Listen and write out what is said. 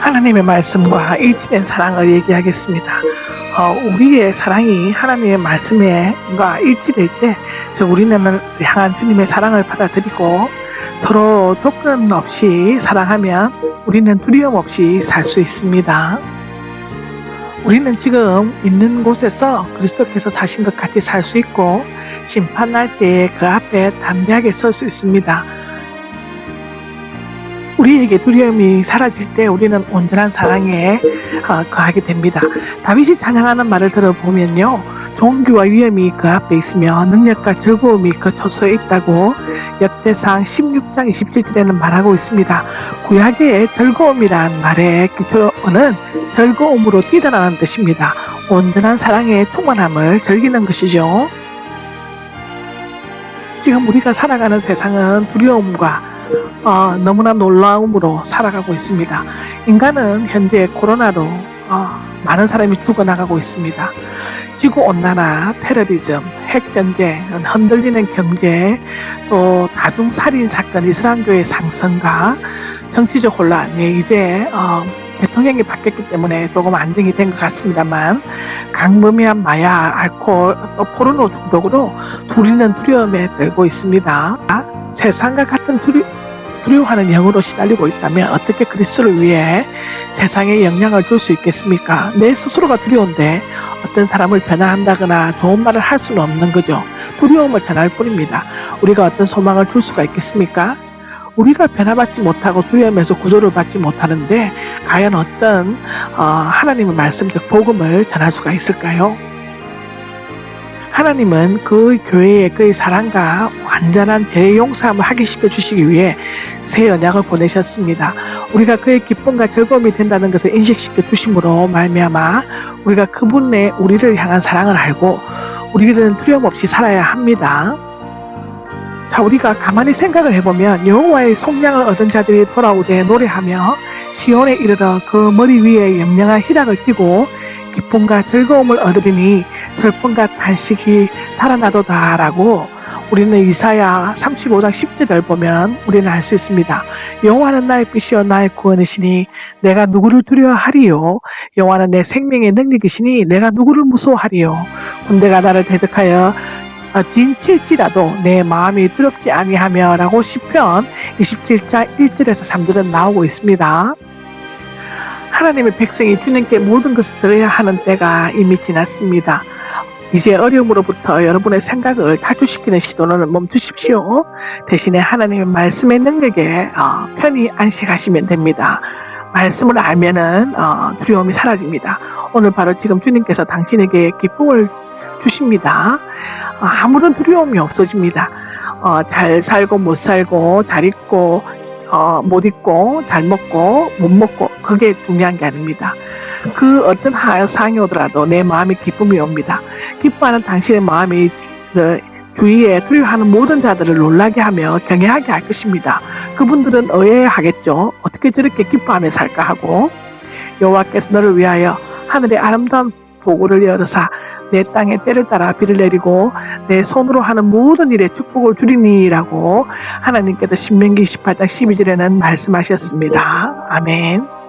하나님의 말씀과 일치된 사랑을 얘기하겠습니다. 어, 우리의 사랑이 하나님의 말씀과 일치될 때, 즉 우리는 향한 주님의 사랑을 받아들이고 서로 조건 없이 사랑하면 우리는 두려움 없이 살 수 있습니다. 우리는 지금 있는 곳에서 그리스도께서 사신 것 같이 살 수 있고 심판할 때 그 앞에 담대하게 설 수 있습니다. 우리에게 두려움이 사라질 때 우리는 온전한 사랑에 어, 거하게 됩니다. 다윗이 찬양하는 말을 들어보면요. 종교와 위험이 그 앞에 있으며 능력과 즐거움이 그 초소에 있다고 역대상 16장 27절에는 말하고 있습니다. 구약의 즐거움이란 말의 기초는 즐거움으로 뛰어나는 뜻입니다. 온전한 사랑의 충만함을 즐기는 것이죠. 지금 우리가 살아가는 세상은 두려움과 어, 너무나 놀라움으로 살아가고 있습니다. 인간은 현재 코로나로 어, 많은 사람이 죽어나가고 있습니다. 지구 온난화, 테러리즘, 핵전쟁, 흔들리는 경제, 또 다중 살인 사건, 이슬람교의 상승과 정치적 혼란, 예, 이제 어, 대통령이 바뀌었기 때문에 조금 안정이 된 것 같습니다만 강범위한 마약, 알코올, 또 포르노 중독으로 둘이는 두려움에 떨고 있습니다. 세상과 같은 두려, 두려워하는 영으로 시달리고 있다면 어떻게 그리스도를 위해 세상에 영향을 줄 수 있겠습니까? 내 스스로가 두려운데 어떤 사람을 변화한다거나 좋은 말을 할 수는 없는 거죠. 두려움을 전할 뿐입니다. 우리가 어떤 소망을 줄 수가 있겠습니까? 우리가 변화받지 못하고 두려움에서 구조를 받지 못하는데 과연 어떤 어, 하나님의 말씀적 복음을 전할 수가 있을까요? 하나님은 그 교회에 그의 사랑과 완전한 죄의 용서함을 하게 시켜 주시기 위해 새 언약을 보내셨습니다. 우리가 그의 기쁨과 즐거움이 된다는 것을 인식시켜 주심으로 말미암아 우리가 그분의 우리를 향한 사랑을 알고 우리는 두려움 없이 살아야 합니다. 자, 우리가 가만히 생각을 해보면 여호와의 속량을 얻은 자들이 돌아오되 노래하며 시온에 이르러 그 머리 위에 영영한 희락을 띠고 기쁨과 즐거움을 얻으리니 슬픔과 탄식이 달아나도다라고 우리는 이사야 35장 10절을 보면 우리는 알 수 있습니다. 여호와는 나의 빛이요 나의 구원이시니 내가 누구를 두려워하리요 여호와는 내 생명의 능력이시니 내가 누구를 무서워하리요 군대가 나를 대적하여 어, 진칠지라도 내 마음이 두렵지 아니하며라고 시편 27장 1절에서 3절은 나오고 있습니다. 하나님의 백성이 주님께 모든 것을 드려야 하는 때가 이미 지났습니다. 이제 어려움으로부터 여러분의 생각을 탈출시키는 시도는 멈추십시오. 대신에 하나님의 말씀의 능력에 어, 편히 안식하시면 됩니다. 말씀을 알면은 어, 두려움이 사라집니다. 오늘 바로 지금 주님께서 당신에게 기쁨을 주십니다. 어, 아무런 두려움이 없어집니다. 어, 잘 살고 못 살고 잘 입고 어, 못 입고 잘 먹고 못 먹고 그게 중요한 게 아닙니다. 그 어떤 하상이 오더라도 내 마음에 기쁨이 옵니다. 기뻐하는 당신의 마음이 그 주위에 두려워하는 모든 자들을 놀라게 하며 경외하게 할 것입니다. 그분들은 의아해하겠죠. 어떻게 저렇게 기뻐하며 살까 하고 여호와께서 너를 위하여 하늘의 아름다운 보고를 열으사 내 땅에 때를 따라 비를 내리고 내 손으로 하는 모든 일에 축복을 주리니라고 하나님께서 신명기 28장 12절에는 말씀하셨습니다. 아멘.